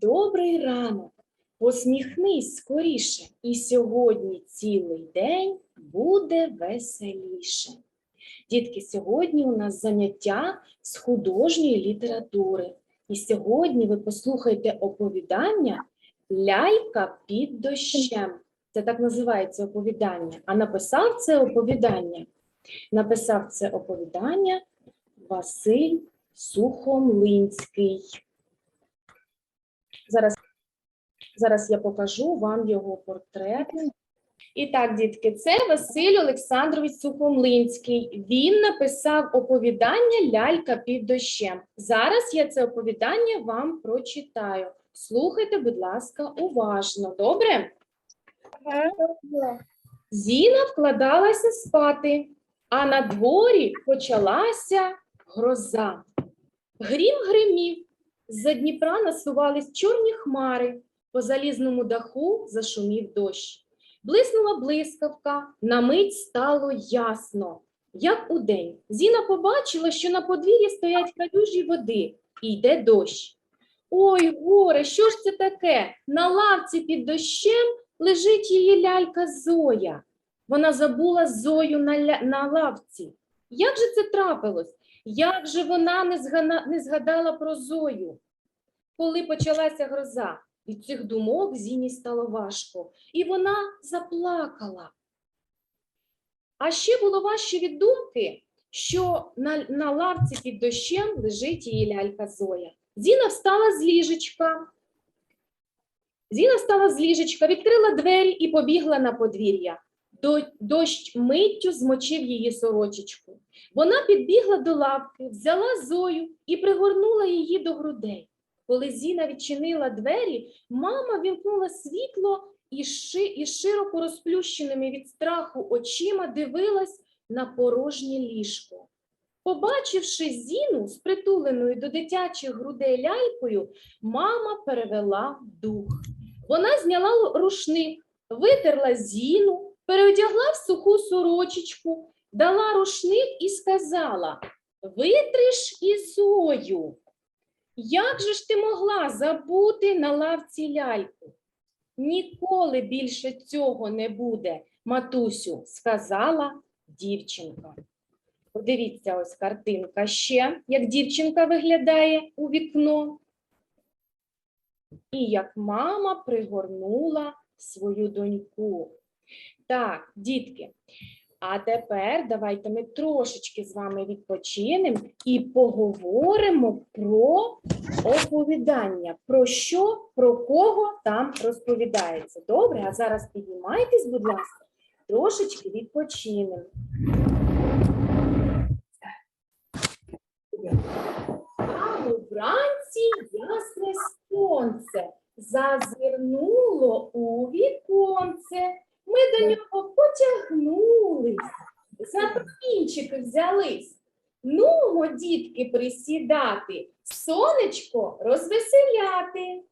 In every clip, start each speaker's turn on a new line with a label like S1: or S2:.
S1: Добрий ранок. Посміхнись скоріше, і сьогодні цілий день буде веселіше. Дітки, сьогодні у нас заняття з художньої літератури. І сьогодні ви послухайте оповідання Ляйка під дощем. Це так називається оповідання. А написав це оповідання. Написав це оповідання Василь Сухомлинський. Зараз, зараз я покажу вам його портрет. І так, дітки, це Василь Олександрович Сухомлинський. Він написав оповідання Лялька під дощем. Зараз я це оповідання вам прочитаю. Слухайте, будь ласка, уважно. Добре? Зіна вкладалася спати, а на дворі почалася гроза. Грім гримів, з-за Дніпра насувались чорні хмари, по залізному даху зашумів дощ. Блиснула блискавка, на мить стало ясно. Як удень, Зіна побачила, що на подвір'ї стоять калюжі води і йде дощ. Ой, горе, що ж це таке? На лавці під дощем лежить її лялька Зоя. Вона забула Зою на, ля... на лавці. Як же це трапилось? Як же вона не, згана... не згадала про Зою? Коли почалася гроза, від цих думок Зіні стало важко, і вона заплакала. А ще було важче від думки, що на, на лавці під дощем лежить її лялька Зоя. Зіна встала з ліжечка. Зіна встала з ліжечка, відкрила двері і побігла на подвір'я. До- Дощ миттю змочив її сорочечку. Вона підбігла до лавки, взяла Зою і пригорнула її до грудей. Коли Зіна відчинила двері, мама вімкнула світло і, ши, широко розплющеними від страху очима дивилась на порожнє ліжко. Побачивши Зіну з притуленою до дитячих грудей лялькою, мама перевела дух. Вона зняла рушник, витерла Зіну, переодягла в суху сорочечку, дала рушник і сказала: Витриш і Зою. Як же ж ти могла забути на лавці ляльку? Ніколи більше цього не буде, матусю, сказала дівчинка. Подивіться, ось картинка ще, як дівчинка виглядає у вікно. І як мама пригорнула свою доньку. Так, дітки, а тепер давайте ми трошечки з вами відпочинемо і поговоримо про оповідання. Про що, про кого там розповідається. Добре, а зараз піднімайтесь, будь ласка, трошечки відпочинемо. Рано вранці ясне сонце зазирнуло у віконце. Ми до нього потягнулись, за кінчики взялись. Нумо, дітки, присідати, сонечко розвеселяти.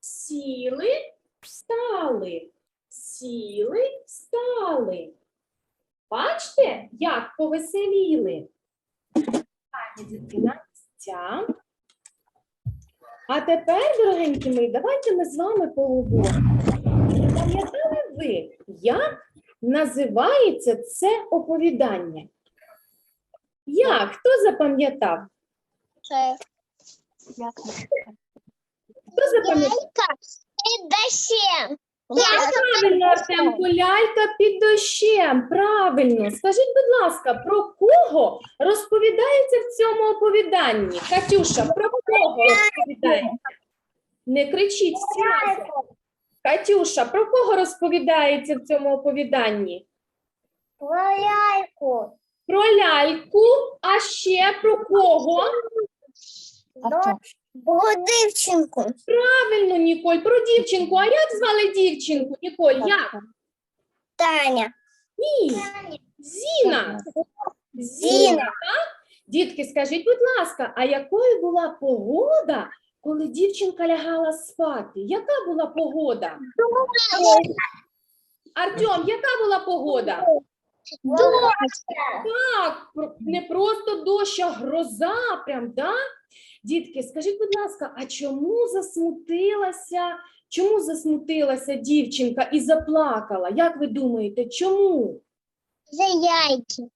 S1: Сіли, встали, сіли, встали. Бачите, як повеселіли? А тепер, дорогенькі мої, давайте ми з вами поговоримо. Пам'ятали ви, як називається це оповідання? Як? Хто запам'ятав?
S2: Це
S1: Хто запам'ятав?
S2: під дощем.
S1: Правильно, Артемко, лялька під дощем. Правильно. Скажіть, будь ласка, про кого розповідається в цьому оповіданні? Катюша, про кого розповідається? Не кричіть. Катюша, про кого розповідається в цьому оповіданні?
S2: Про ляльку.
S1: Про ляльку, а ще про кого?
S2: Про дівчинку.
S1: Правильно, Ніколь, про дівчинку. А як звали дівчинку, Ніколь? Як?
S2: Таня.
S1: Ні. Зіна.
S2: Зіна.
S1: так? Дітки, скажіть, будь ласка, а якою була погода, коли дівчинка лягала спати? Яка була погода? Артем, яка була погода? Так, не просто дощ, а гроза, прям, да? Дітки, скажіть, будь ласка, а чому засмутилася, чому засмутилася дівчинка і заплакала? Як ви думаєте, чому?
S2: За яйки.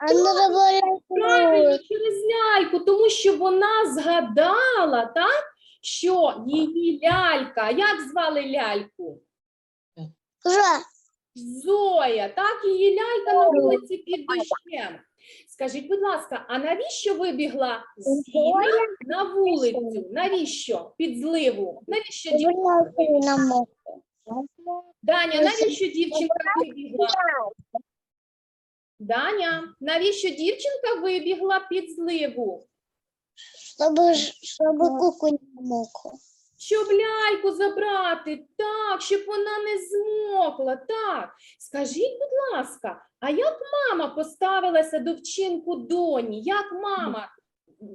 S2: Ну.
S1: Правильно, через ляльку, тому що вона згадала, так, що її лялька, як звали ляльку?
S2: Жа.
S1: Зоя, так, її лялька на вулиці під дощем. Скажіть, будь ласка, а навіщо вибігла Зіна на вулицю? Навіщо? Під зливу? Навіщо дівчинка? Даня, навіщо дівчинка вибігла? Даня, навіщо дівчинка вибігла під зливу?
S2: Чтобы, ж- чтобы куку не мокла.
S1: Щоб ляльку забрати, так, щоб вона не змокла, так. Скажіть, будь ласка, а як мама поставилася до вчинку доні? Як мама,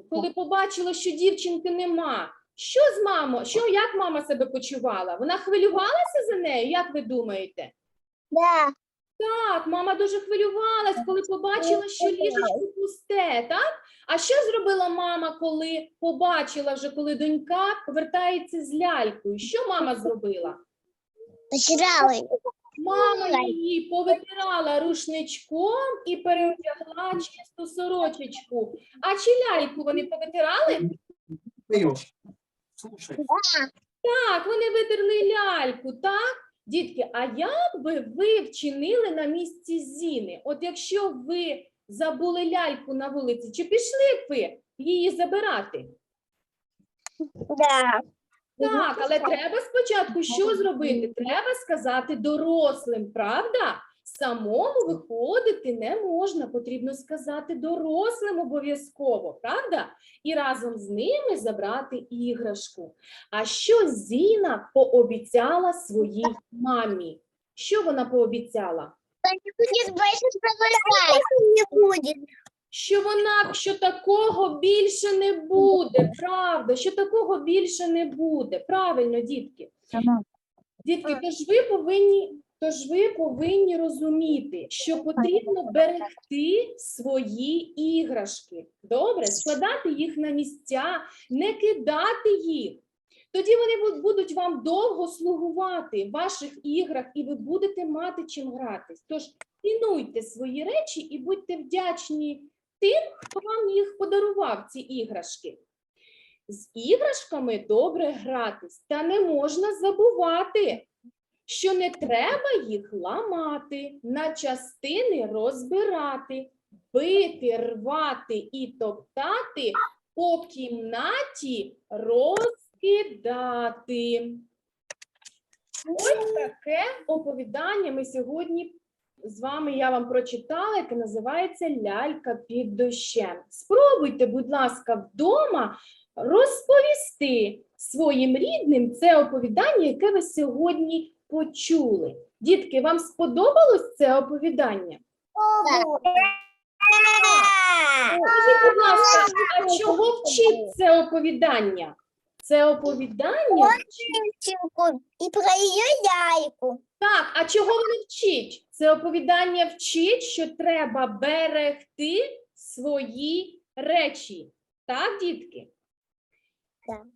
S1: коли побачила, що дівчинки нема? Що з мамою? Що, як мама себе почувала? Вона хвилювалася за нею, як ви думаєте?
S2: Да.
S1: Так, мама дуже хвилювалась, коли побачила, що ліжечко пусте, так? А що зробила мама, коли побачила вже, коли донька повертається з лялькою? Що мама зробила?
S2: Потеряла.
S1: Мама її повитирала рушничком і переодягла чисту сорочечку. А чи ляльку вони повитирали?
S3: Слушай.
S1: Так, вони витерли ляльку, так? Дітки, а як би ви вчинили на місці Зіни? От якщо ви забули ляльку на вулиці, чи пішли б ви її забирати?
S2: Да.
S1: Так, але треба спочатку що зробити? Треба сказати дорослим, правда? Самому виходити не можна, потрібно сказати дорослим обов'язково, правда? І разом з ними забрати іграшку. А що Зіна пообіцяла своїй мамі? Що вона пообіцяла?
S2: Не будет больше забирать. Не будет.
S1: Що вона, що такого більше не буде, правда, що такого більше не буде. Правильно, дітки. Дітки, тож ви повинні, тож ви повинні розуміти, що потрібно берегти свої іграшки. Добре, складати їх на місця, не кидати їх. Тоді вони будуть вам довго слугувати в ваших іграх, і ви будете мати чим гратись. Тож цінуйте свої речі і будьте вдячні тим, хто вам їх подарував, ці іграшки. З іграшками добре гратись, та не можна забувати, що не треба їх ламати, на частини розбирати, бити, рвати і топтати, по кімнаті розкидати. Ось таке оповідання ми сьогодні з вами я вам прочитала, яке називається Лялька під дощем. Спробуйте, будь ласка, вдома розповісти своїм рідним це оповідання, яке ви сьогодні почули. Дітки, вам сподобалось це оповідання? Скажіть, будь ласка, а чого вчить це оповідання? Це оповідання
S2: И про ее яйку.
S1: Так, а чого воно вчить? Це оповідання вчить, що треба берегти свої речі. Так, дітки?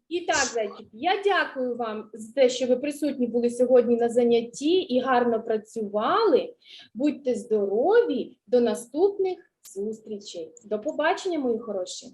S1: І так, зайчик, я дякую вам за те, що ви присутні були сьогодні на занятті і гарно працювали. Будьте здорові, до наступних зустрічей. До побачення, мої хороші.